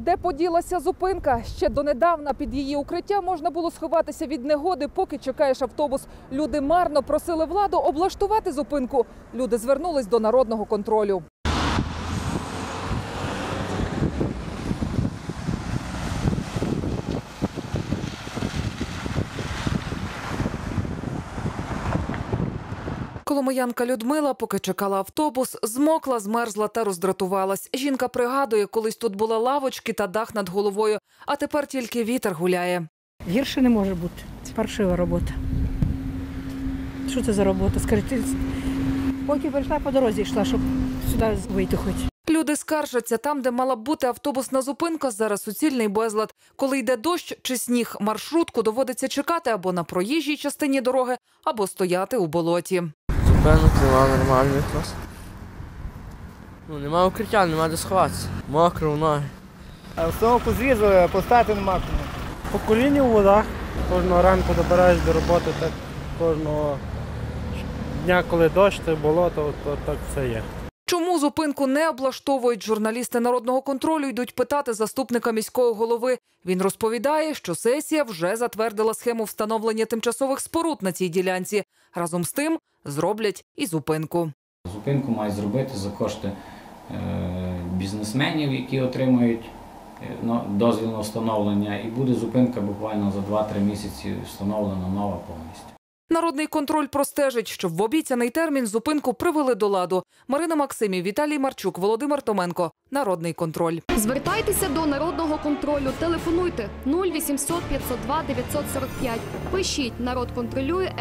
Де поділася зупинка? Ще донедавна під її укриття можна було сховатися від негоди, поки чекаєш автобус. Люди марно просили владу облаштувати зупинку. Люди звернулись до народного контролю. Коломиянка Людмила, поки чекала автобус, змокла, змерзла та роздратувалась. Жінка пригадує, колись тут були лавочки та дах над головою, а тепер тільки вітер гуляє. Гірше не може бути. Це паршива робота. Що це за робота? Скажіть, поки прийшла по дорозі йшла, щоб сюди вийти хоч. Люди скаржаться, там, де мала б бути автобусна зупинка, зараз суцільний безлад. Коли йде дощ чи сніг, маршрутку доводиться чекати або на проїжджій частині дороги, або стояти у болоті. Зупинок нема нормальних у нас. Ну, нема укриття, нема де сховатися. Мокро в ноги. А в цьому позвізу поставити нема кому. По коліні у водах. Кожного ранку добираєш до роботи, так кожного дня, коли дощ, то болото, то так все є. Чому зупинку не облаштовують журналісти народного контролю? Йдуть питати заступника міського голови. Він розповідає, що сесія вже затвердила схему встановлення тимчасових споруд на цій ділянці. Разом з тим зроблять і зупинку. Зупинку мають зробити за кошти е, бізнесменів, які отримують е, дозвіл на встановлення, і буде зупинка буквально за 2-3 місяці встановлена нова повністю. Народний контроль простежить, щоб в обіцяний термін зупинку привели до ладу. Марина Максимів, Віталій Марчук, Володимир Томенко. Народний контроль. Звертайтеся до народного контролю. Телефонуйте 0800 502 945. Пишіть народ контролює.